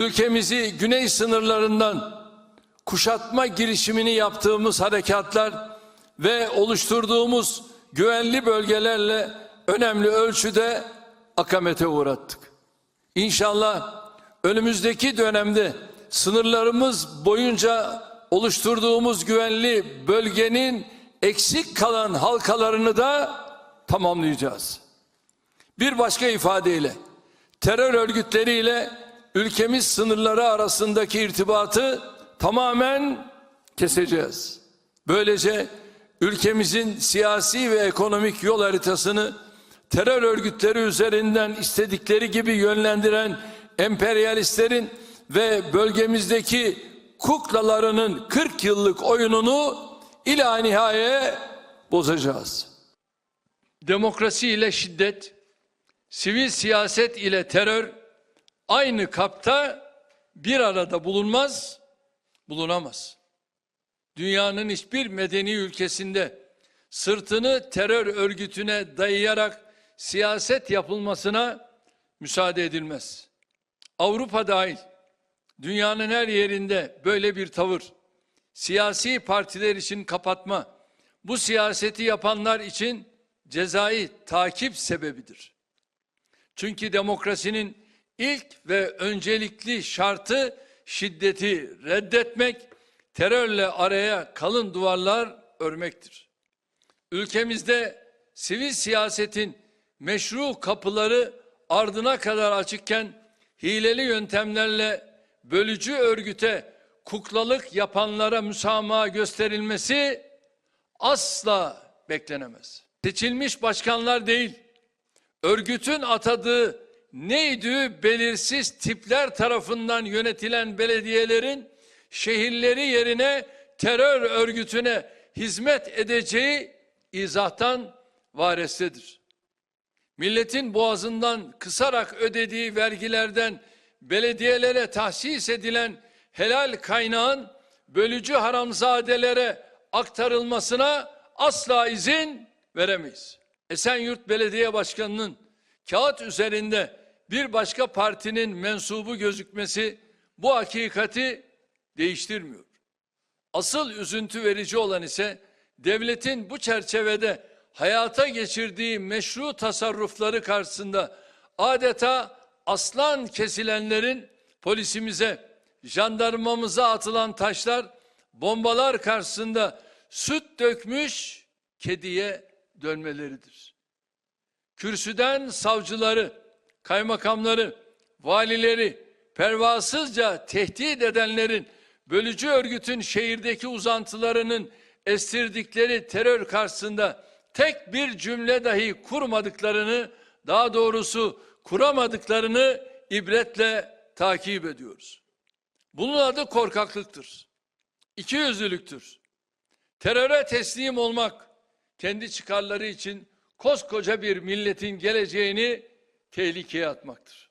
ülkemizi güney sınırlarından kuşatma girişimini yaptığımız harekatlar ve oluşturduğumuz güvenli bölgelerle önemli ölçüde akamete uğrattık. İnşallah önümüzdeki dönemde sınırlarımız boyunca oluşturduğumuz güvenli bölgenin eksik kalan halkalarını da tamamlayacağız. Bir başka ifadeyle terör örgütleriyle ülkemiz sınırları arasındaki irtibatı tamamen keseceğiz. Böylece ülkemizin siyasi ve ekonomik yol haritasını terör örgütleri üzerinden istedikleri gibi yönlendiren emperyalistlerin ve bölgemizdeki kuklalarının 40 yıllık oyununu ila nihayeye bozacağız. Demokrasi ile şiddet, sivil siyaset ile terör aynı kapta bir arada bulunmaz, bulunamaz. Dünyanın hiçbir medeni ülkesinde sırtını terör örgütüne dayayarak siyaset yapılmasına müsaade edilmez. Avrupa dahil dünyanın her yerinde böyle bir tavır siyasi partiler için kapatma, bu siyaseti yapanlar için cezai takip sebebidir. Çünkü demokrasinin ilk ve öncelikli şartı şiddeti reddetmek, terörle araya kalın duvarlar örmektir. Ülkemizde sivil siyasetin meşru kapıları ardına kadar açıkken hileli yöntemlerle bölücü örgüte kuklalık yapanlara müsamaha gösterilmesi asla beklenemez. Seçilmiş başkanlar değil, örgütün atadığı neydi belirsiz tipler tarafından yönetilen belediyelerin şehirleri yerine terör örgütüne hizmet edeceği izahtan varestedir. Milletin boğazından kısarak ödediği vergilerden belediyelere tahsis edilen helal kaynağın bölücü haramzadelere aktarılmasına asla izin veremeyiz. Esenyurt Belediye Başkanı'nın kağıt üzerinde bir başka partinin mensubu gözükmesi bu hakikati değiştirmiyor. Asıl üzüntü verici olan ise devletin bu çerçevede hayata geçirdiği meşru tasarrufları karşısında adeta aslan kesilenlerin polisimize, jandarmamıza atılan taşlar, bombalar karşısında süt dökmüş kediye dönmeleridir. Kürsüden savcıları, kaymakamları, valileri pervasızca tehdit edenlerin bölücü örgütün şehirdeki uzantılarının estirdikleri terör karşısında tek bir cümle dahi kurmadıklarını, daha doğrusu kuramadıklarını ibretle takip ediyoruz. Bunun adı korkaklıktır. İkiyüzlülüktür. Teröre teslim olmak kendi çıkarları için koskoca bir milletin geleceğini tehlikeye atmaktır.